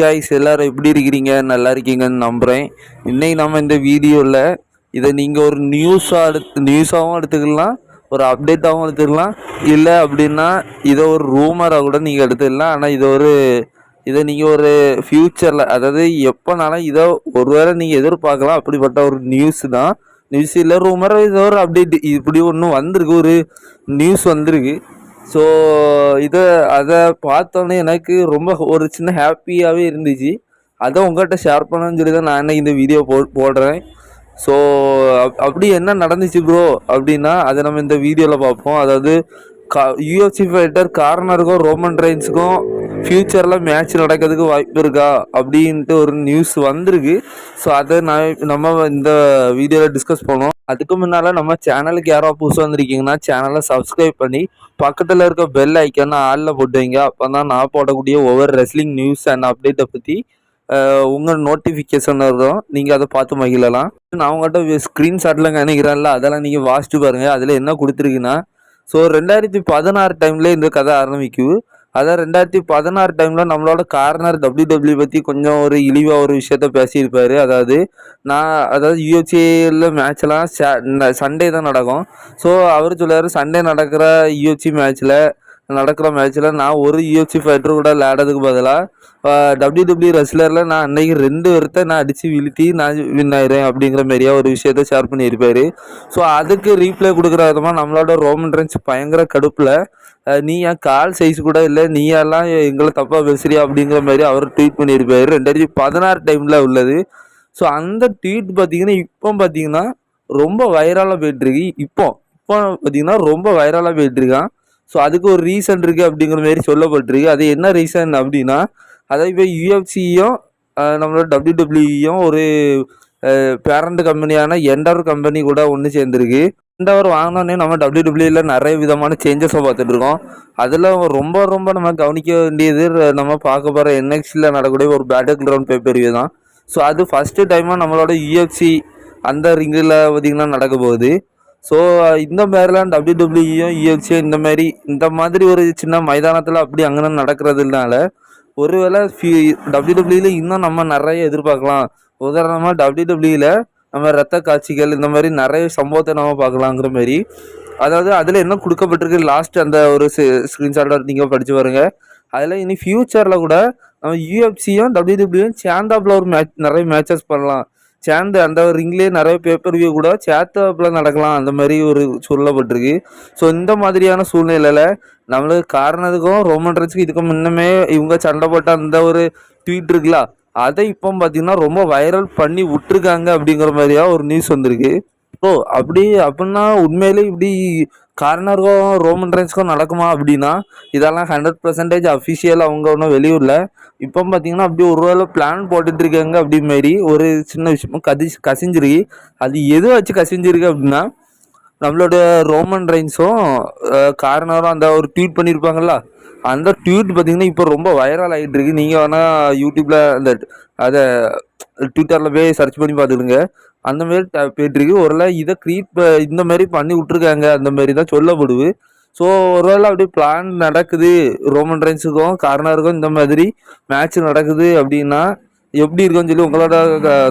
Guys எல்லாரும் எப்படி இருக்கிறீங்க? நல்லா இருக்கீங்கன்னு நம்புகிறேன் இன்றைக்கி நம்ம இந்த வீடியோவில் இதை நீங்கள் ஒரு நியூஸாக எடுத்து நியூஸாகவும் எடுத்துக்கலாம் ஒரு அப்டேட்டாகவும் எடுத்துக்கலாம். இல்லை அப்படின்னா இதை ஒரு ரூமராக கூட நீங்கள் எடுத்துக்கலாம். ஆனால் இதை ஒரு இதை நீங்கள் ஒரு ஃப்யூச்சரில் அதாவது எப்போனாலும் இதை ஒரு வேளை நீங்கள் எதிர்பார்க்கலாம். அப்படிப்பட்ட ஒரு நியூஸ் தான். நியூஸ் இல்லை ரூமர் இதை ஒரு அப்டேட் இப்படி ஒன்று வந்திருக்கு. ஒரு நியூஸ் வந்திருக்கு. ஸோ இதை அதை பார்த்தோன்னே எனக்கு ரொம்ப ஒரு சின்ன ஹாப்பியாகவே இருந்துச்சு. அதை உங்கள்கிட்ட ஷேர் பண்ணணும்னு சொல்லி தான் நான் இன்னைக்கு இந்த வீடியோ போ போடுறேன். ஸோ அப்படி என்ன நடந்துச்சு ப்ரோ அப்படின்னா அதை நம்ம இந்த வீடியோவில் பார்ப்போம். அதாவது கா யூஎஃப்சி ஃபைட்டர் கார்னருக்கும் ரோமன் ரைன்ஸுக்கும் ஃப்யூச்சரில் மேட்ச் நடக்கிறதுக்கு வாய்ப்பு இருக்கா அப்படின்ட்டு ஒரு நியூஸ் வந்திருக்கு. ஸோ அதை நான் நம்ம இந்த வீடியோவில் டிஸ்கஸ் பண்ணோம் அதுக்கு முன்னால் நம்ம சேனலுக்கு யாரோ புதுசாக வந்திருக்கீங்கன்னா சேனலை சப்ஸ்கிரைப் பண்ணி பக்கத்தில் இருக்க பெல் ஐக்கான ஆளில் போட்டு வைங்க. அப்போ தான் நான் போடக்கூடிய ஒவ்வொரு ரெஸ்லிங் நியூஸ் அண்ட் அப்டேட்டை பற்றி உங்கள் நோட்டிஃபிகேஷன் வரும் நீங்கள் அதை பார்த்து மகிழலாம். நான் உங்கள்கிட்ட ஸ்க்ரீன்ஷாட்டில் நினைக்கிறேன்ல அதெல்லாம் நீங்கள் வாசிட்டு பாருங்கள் அதில் என்ன கொடுத்துருக்குன்னா ஸோ ரெண்டாயிரத்தி பதினாறு டைமில் இந்த கதை ஆரம்பிக்குது. அதான் ரெண்டாயிரத்தி பதினாறு டைமில் நம்மளோட கார்னர் டபிள்யூ டபிள்யூ பற்றி கொஞ்சம் ஒரு இழிவாக ஒரு விஷயத்த பேசியிருப்பாரு. அதாவது நான் அதாவது யூஎஃப்சியில் மேட்ச்லாம் சண்டே தான் நடக்கும். ஸோ அவர் சொல்லுவார் சண்டே நடக்கிற யூஎஃப்சி மேட்ச்சில் நடக்கிற மேட்ச்சில் நான் ஒரு யூஎஃப்சி ஃபைட்டர் கூட விளையாடுறதுக்கு பதிலாக டபிள்யூ டபிள்யூ ரெஸ்லரில் நான் அன்றைக்கி ரெண்டு பேர்த்த நான் அடித்து வீழ்த்தி நான் வின் ஆயிடுறேன் அப்படிங்கிற மாதிரியா ஒரு விஷயத்த ஷேர் பண்ணியிருப்பார். ஸோ அதுக்கு ரீப்ளே கொடுக்குற விதமாக நம்மளோட ரோமன் ரென்ஸ் பயங்கர கடுப்பில் நீ ஏன் கால் சைஸ் கூட இல்லை நீ எல்லாம் எங்களை தப்பாக பேசுறியா அப்படிங்கிற மாதிரி அவர் ட்வீட் பண்ணியிருப்பார். ரெண்டாயிரத்தி பதினாறு டைமில் உள்ளது. ஸோ அந்த ட்வீட் பார்த்தீங்கன்னா இப்போ பார்த்தீங்கன்னா ரொம்ப வைரலாக போயிட்டுருக்கு இப்போ இப்போ பார்த்தீங்கன்னா ரொம்ப வைரலாக போயிட்டுருக்கான் ஸோ அதுக்கு ஒரு ரீசன் இருக்குது அப்படிங்கிற மாதிரி சொல்லப்பட்டிருக்கு. அது என்ன ரீசன் அப்படின்னா அதாவது இப்போ யூஎஃப்சியும் நம்மளோட டபிள்யூடபிள்யூயும் ஒரு பேரண்ட் கம்பெனியான எண்டவர் கம்பெனி கூட ஒன்று சேர்ந்துருக்கு. எண்டவர் வாங்கினோடனே நம்ம டபிள்யூடபிள்யூல நிறைய விதமான சேஞ்சஸை பார்த்துட்ருக்கோம் அதில் ரொம்ப ரொம்ப நம்ம கவனிக்க வேண்டியது நம்ம பார்க்க போகிற என்எக்ஸில் நடக்கக்கூடிய ஒரு பேட்டில் கிரவுண்ட் பேப்பர் தான். ஸோ அது ஃபஸ்ட்டு டைமாக நம்மளோட யூஎஃப்சி அந்த ரிங்கில் பார்த்திங்கன்னா நடக்க போகுது. ஸோ இந்த மாதிரிலாம் டபிள்யூடபிள்யூயும் யூஎஃப்சியும் இந்த மாதிரி இந்த மாதிரி ஒரு சின்ன மைதானத்தில் அப்படி அங்கே நடக்கிறதுனால ஒருவேளை டபிள்யூ டபிள்யூல இன்னும் நம்ம நிறைய எதிர்பார்க்கலாம். உதாரணமாக டபிள்யூடபிள்யூல நம்ம ரத்த காட்சிகள் இந்த மாதிரி நிறைய சம்பவத்தை நம்ம பார்க்கலாங்கிற மாதிரி. அதாவது அதில் என்ன கொடுக்கப்பட்டிருக்கு? லாஸ்ட் அந்த ஒரு ஸ்க்ரீன்ஷாட்டை நீங்கள் படித்து பாருங்க. அதில் இனி ஃப்யூச்சரில் கூட நம்ம யூஎஃப்சியும் டபிள்யூடபிள்யூயும் சேந்தாப்பில் சேர்ந்தாப்பில் ஒரு மேட்ச் நிறைய மேட்சஸ் பண்ணலாம். சேர்ந்து அந்த ரிங்லேயே நிறைய பேப்பர் வியூ கூட சேர்த்தாப்பில் நடக்கலாம். அந்த மாதிரி ஒரு சொல்லப்பட்டிருக்கு. ஸோ இந்த மாதிரியான சூழ்நிலையில் நம்மளுக்கு காரணத்துக்கும் ரோமன் ரன்ஸுக்கு இதுக்கு முன்னமே இவங்க சண்டை போட்ட அந்த ஒரு ட்வீட் இருக்குல்ல அதை இப்போ பார்த்தீங்கன்னா ரொம்ப வைரல் பண்ணி விட்டுருக்காங்க அப்படிங்கிற மாதிரியா ஒரு நியூஸ் வந்திருக்கு. ஓ அப்படி அப்படின்னா உண்மையிலே இப்படி கார்னருக்கும் ரோமன் ரைன்ஸ்க்கும் நடக்குமா அப்படின்னா இதெல்லாம் ஹண்ட்ரட் பர்சன்டேஜ் அஃபிஷியல் அவங்க ஒன்றும் வெளியூரில். இப்போ பார்த்தீங்கன்னா அப்படி ஒரு வேளை பிளான் போட்டுட்டு அப்படி மாரி ஒரு சின்ன விஷயமும் கதி கசிஞ்சிருக்கு. அது எது வச்சு கசிஞ்சிருக்கு அப்படின்னா நம்மளோட ரோமன் ரைன்ஸும் கார்னரும் அந்த ஒரு ட்வீட் பண்ணியிருப்பாங்கல்ல அந்த ட்வீட் பார்த்தீங்கன்னா இப்போ ரொம்ப வைரல் ஆகிட்டு இருக்கு. நீங்கள் வேணால் யூடியூப்பில் அந்த அதை ட்விட்டரில் போய் சர்ச் பண்ணி பார்த்துடுங்க அந்த மாதிரி போயிட்டுருக்கு. ஒருவேளை இதை க்ரியேட் இந்த மாதிரி பண்ணி விட்ருக்காங்க அந்த மாதிரி தான் சொல்லப்படுது. ஸோ ஒருவேளை அப்படியே பிளான் நடக்குது. ரோமன் ரைன்ஸுக்கும் கார்னருக்கும் இந்த மாதிரி மேட்ச் நடக்குது அப்படின்னா எப்படி இருக்குன்னு சொல்லி உங்களோட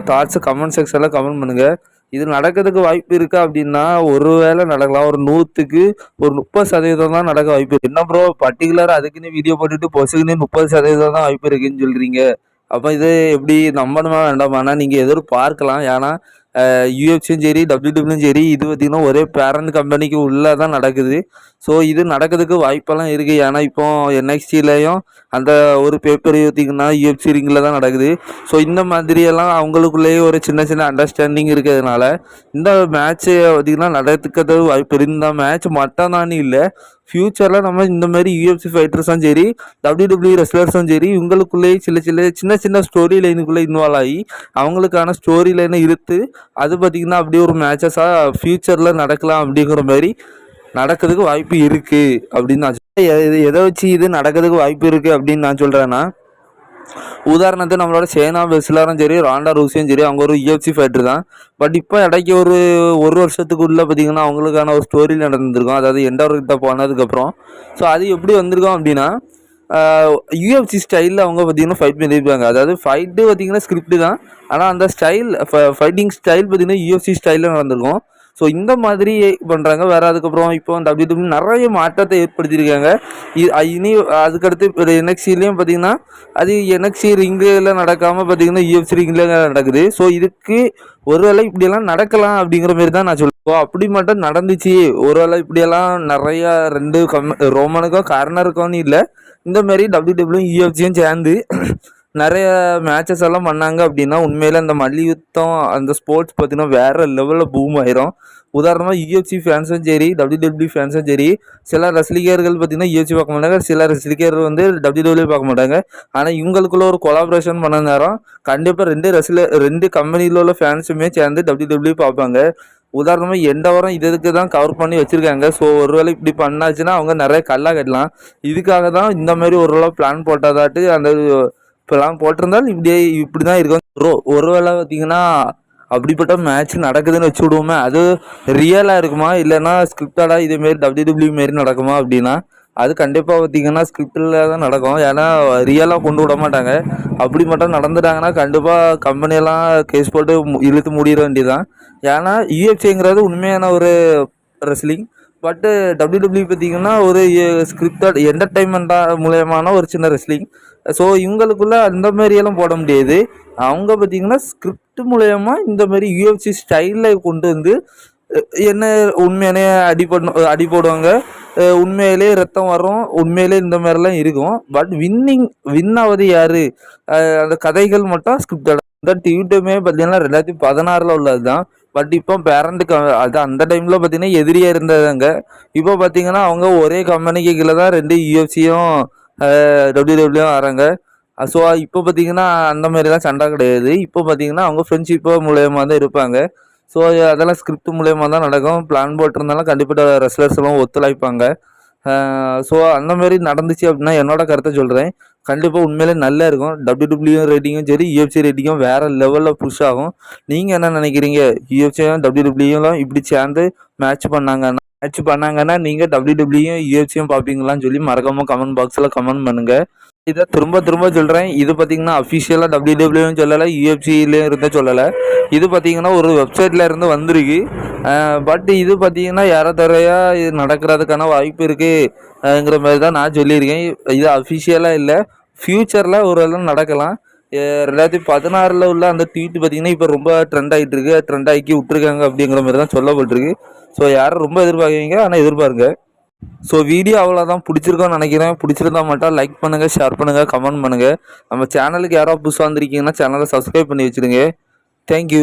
தாட்ஸை கமெண்ட் செக்ஷனில் கமெண்ட் பண்ணுங்கள் இது நடக்கிறதுக்கு வாய்ப்பு இருக்கா அப்படின்னா ஒரு வேளை நடக்கலாம். ஒரு நூற்றுக்கு ஒரு முப்பது சதவீதம் தான் நடக்க வாய்ப்பு இருக்கு. என்ன ப்ரோ பர்டிகுலராக அதுக்குன்னு வீடியோ போட்டுட்டு பொசுக்குன்னு முப்பது சதவீதம் தான் வாய்ப்பு இருக்குன்னு சொல்கிறீங்க அப்போ இது எப்படி நம்பணுமா வேண்டாமானா நீங்கள் எதிர்பார்க்கலாம். ஏன்னா யூஎஃப்சியும் சரி டபிள்யூடபிள்யூ சரி இது பார்த்திங்கன்னா ஒரே பேரண்ட் கம்பெனிக்கு உள்ளே தான் நடக்குது. ஸோ இது நடக்கிறதுக்கு வாய்ப்பெல்லாம் இருக்குது ஏன்னா இப்போ என்எக்ஸ்டிலையும் அந்த ஒரு பேப்பர் பார்த்திங்கன்னா யூஎஃப்சி ரிங்கில் தான் நடக்குது. ஸோ இந்த மாதிரியெல்லாம் அவங்களுக்குள்ளேயே ஒரு சின்ன சின்ன அண்டர்ஸ்டாண்டிங் இருக்கிறதுனால இந்த மேட்ச்சு பார்த்திங்கன்னா நடத்துக்கிறது வாய்ப்பு இந்த மேட்ச் மட்டும் தானே இல்லை ஃப்யூச்சரில் நம்ம இந்த மாதிரி யூஎஃப்சி ஃபைட்டர்ஸும் சரி டபிள்யூடபிள்யூ ரெஸ்லர்ஸும் சரி இவங்களுக்குள்ளேயே சில சில சின்ன சின்ன ஸ்டோரி லைனுக்குள்ளே இன்வால்வ் ஆகி அவங்களுக்கான ஸ்டோரி லைனை இருத்து அது பார்த்திங்கன்னா அப்படியே ஒரு மேட்சஸாக ஃப்யூச்சரில் நடக்கலாம் அப்படிங்கிற மாதிரி நடக்கிறதுக்கு வாய்ப்பு இருக்குது அப்படின்னு நான் எதை வச்சு இது நடக்கிறதுக்கு வாய்ப்பு இருக்குது அப்படின்னு நான் சொல்கிறேன்னா உதாரணத்துக்கு நம்மளோட சேனா பெஸ்லாரும் சரி ராண்டா ரூசியும் சரி அவங்க ஒரு யூஎஃப்சி ஃபைட்டர் தான். பட் இப்போ இடைக்கு ஒரு ஒரு வருஷத்துக்குள்ளே பார்த்தீங்கன்னா அவங்களுக்கான ஒரு ஸ்டோரி நடந்திருக்கும். அதாவது எண்டவர்கிட்ட போனதுக்கப்புறம் ஸோ அது எப்படி வந்திருக்கோம் அப்படின்னா யூஎஃப்சி ஸ்டைலில் அவங்க பார்த்தீங்கன்னா ஃபைட் பண்ணியிருப்பாங்க அதாவது ஃபைட்டு பார்த்தீங்கன்னா ஸ்கிரிப்ட் தான். ஆனால் அந்த ஸ்டைல் ஃபைட்டிங் ஸ்டைல் பார்த்திங்கன்னா யூஎஃப்சி ஸ்டைலில் நடந்திருக்கும். ஸோ இந்த மாதிரி பண்ணுறாங்க வேறு அதுக்கப்புறம் இப்போ டபிள்யூ டபிள்யூ நிறைய மாற்றத்தை ஏற்படுத்தியிருக்காங்க. இ- இனி அதுக்கடுத்து இப்போ என்எக்சிலையும் பார்த்தீங்கன்னா அது என்எக்சி ரிங்கில் நடக்காமல் பார்த்தீங்கன்னா யூஎஃப்சி ரிங்கில் நடக்குது. ஸோ இதுக்கு ஒருவேளை இப்படியெல்லாம் நடக்கலாம் அப்படிங்கிற மாதிரி தான் நான் சொல்லுவோம் அப்படி மட்டும் நடந்துச்சு. ஒருவேளை இப்படியெல்லாம் நிறையா ரெண்டு கம் ரோமனுக்கோ கார்னருக்கும்னு இல்லை. இந்த மாதிரி டபிள்யூ டபிள்யூ யூஎஃப்சியும் சேர்ந்து நிறைய மேட்சஸ் எல்லாம் பண்ணாங்க அப்படின்னா உண்மையில அந்த மல்யுத்தம் அந்த ஸ்போர்ட்ஸ் பார்த்தீங்கன்னா வேற லெவலில் பூம் ஆயிரும். உதாரணமாக யூஎஃப்சி ஃபேன்ஸும் சரி டபிள்யூ டபிள்யூ ஃபேன்ஸும் சரி சில ரசிகர்கள் பார்த்தீங்கன்னா யூஎஃப்சி பார்க்க மாட்டாங்க சில ரசிகர்கள் வந்து டபிள்யூ டபிள்யூ பார்க்க மாட்டாங்க. ஆனால் இவங்களுக்குள்ள ஒரு கொலாபரேஷன் பண்ண நேரம் கண்டிப்பாக ரெண்டு ரசில ரெண்டு கம்பெனியில் உள்ள ஃபேன்ஸுமே சேர்ந்து டபிள்யூ டபிள்யூ பார்ப்பாங்க. உதாரணமாக எந்த வாரம் இதுக்கு தான் கவர் பண்ணி வச்சுருக்காங்க. ஸோ ஒருவேளை இப்படி பண்ணாச்சுன்னா அவங்க நிறைய கல்லாக கட்டலாம். இதுக்காக தான் இந்த மாதிரி ஒரு பிளான் போட்டதாட்டு அந்த இப்போலாம் போட்டிருந்தால் இப்படியே இப்படி தான் இருக்கும். ரோ ஒரு வேளை பார்த்தீங்கன்னா அப்படிப்பட்ட மேட்ச் நடக்குதுன்னு வச்சு விடுவோமே அது ரியலாக இருக்குமா? இல்லைன்னா ஸ்கிரிப்டடாக இதேமாரி டபிள்யூ டபிள்யூ மாரி நடக்குமா அப்படின்னா? அது கண்டிப்பாக பார்த்தீங்கன்னா ஸ்கிரிப்டில் தான் நடக்கும். ஏன்னா ரியலாக கொண்டு விட மாட்டாங்க. அப்படி மட்டும் நடந்துட்டாங்கன்னா கண்டிப்பாக கம்பெனியெல்லாம் கேஸ் போட்டு இழுத்து மூடிட வேண்டியதுதான். ஏன்னா யூஎஃப்சிங்கிறது உண்மையான ஒரு ரெஸ்லிங் பட்டு டபிள்யூ டபிள்யூ பார்த்தீங்கன்னா ஒரு ஸ்கிரிப்டட் என்டர்டைன்மெண்ட்டாக மூலயமான ஒரு சின்ன ரெஸ்லிங் ஸோ இவங்களுக்குள்ள அந்த மாதிரியெல்லாம் போட முடியாது. அவங்க பார்த்தீங்கன்னா ஸ்கிரிப்ட் மூலயமா இந்த மாதிரி யூஎஃப்சி ஸ்டைலில் கொண்டு வந்து என்ன உண்மையானே அடி அடி போடுவாங்க உண்மையிலே ரத்தம் வரும் உண்மையிலே இந்த மாதிரிலாம் இருக்கும். பட் வின்னிங் வின் ஆவது யாரு? அந்த கதைகள் மட்டும் ஸ்கிரிப்ட் இந்த டைமே பார்த்தீங்கன்னா ரெண்டாயிரத்தி பதினாறில் உள்ளது தான் பட் இப்போ பேரண்ட்டு அது அந்த டைமில் பார்த்தீங்கன்னா எதிரியாக இருந்ததுங்க. இப்போ பார்த்தீங்கன்னா அவங்க ஒரே கம்பெனிக்கு கீழே தான் ரெண்டு யூஎஃப்சியும் டபிள்யூ டபிள்யூ வராங்க. ஸோ இப்போ பார்த்தீங்கன்னா அந்த மாதிரிலாம் சண்டை கிடையாது. இப்போ பார்த்தீங்கன்னா அவங்க ஃப்ரெண்ட்ஷிப்பு மூலயமா தான் இருப்பாங்க. ஸோ அதெல்லாம் ஸ்கிரிப்ட் மூலயமா தான் நடக்கும். பிளான் போட்டிருந்தாலும் கண்டிப்பாக ரெஸ்லர்ஸ் எல்லாம் ஒத்துழைப்பாங்க. ஸோ அந்த மாதிரி நடந்துச்சு அப்படின்னா என்னோட கருத்தை சொல்கிறேன் கண்டிப்பாக உண்மையிலே நல்லா இருக்கும். டபிள்யூ டபிள்யூ ரேட்டிங்கும் சரி யூஎஃப்சி ரேட்டிங்கும் வேறு லெவலில் புஷ் ஆகும். நீங்கள் என்ன நினைக்கிறீங்க? யூஎஃப்சியும் டபிள்யூ டபிள்யூலாம் இப்படி சேர்ந்து மேட்ச் பண்ணாங்கன்னா மேட்ச் பண்ணாங்கன்னா நீங்கள் டபிள்யூ டபிள்யூயும் யூஎஃப்சியும் பார்ப்பீங்களான்னு சொல்லி மறக்காமல் கமெண்ட் பாக்ஸில் கமெண்ட் பண்ணுங்கள் இதை திரும்ப திரும்ப சொல்கிறேன் இது பார்த்தீங்கன்னா அஃபிஷியலாக டபிள்யூ டபிள்யூன்னு சொல்லலை யூஎஃப்சிலையும் இருந்தே சொல்லலை. இது பார்த்தீங்கன்னா ஒரு வெப்சைட்டில் இருந்து வந்திருக்கு. பட் இது பார்த்தீங்கன்னா யார இது நடக்கிறதுக்கான வாய்ப்பு இருக்குங்கிற மாதிரி தான் நான் சொல்லியிருக்கேன். இது அஃபிஷியலாக இல்லை ஃப்யூச்சரில் ஒரு நடக்கலாம். ரெண்டாயிரத்தி பதினாறில் உள்ள அந்த ட்வீட் பார்த்தீங்கன்னா இப்போ ரொம்ப ட்ரெண்ட் ஆகிட்டு இருக்கு ட்ரெண்ட் ஆக்கி விட்டுருக்காங்க அப்படிங்கிற மாதிரி தான் சொல்லப்பட்டிருக்கு. ஸோ யாரும் ரொம்ப எதிர்பார்க்குறீங்க ஆனால் எதிர்பாருங்க. ஸோ வீடியோ அவ்வளோதான் பிடிச்சிருக்கோன்னு நினைக்கிறேன். பிடிச்சிருந்தா மட்டும் லைக் பண்ணுங்கள் ஷேர் பண்ணுங்கள் கமெண்ட் பண்ணுங்கள் நம்ம சேனலுக்கு யாராவது புதுசாக வந்திருக்கீங்கன்னா சேனலை சப்ஸ்கிரைப் பண்ணி வச்சுருங்க தேங்க்யூ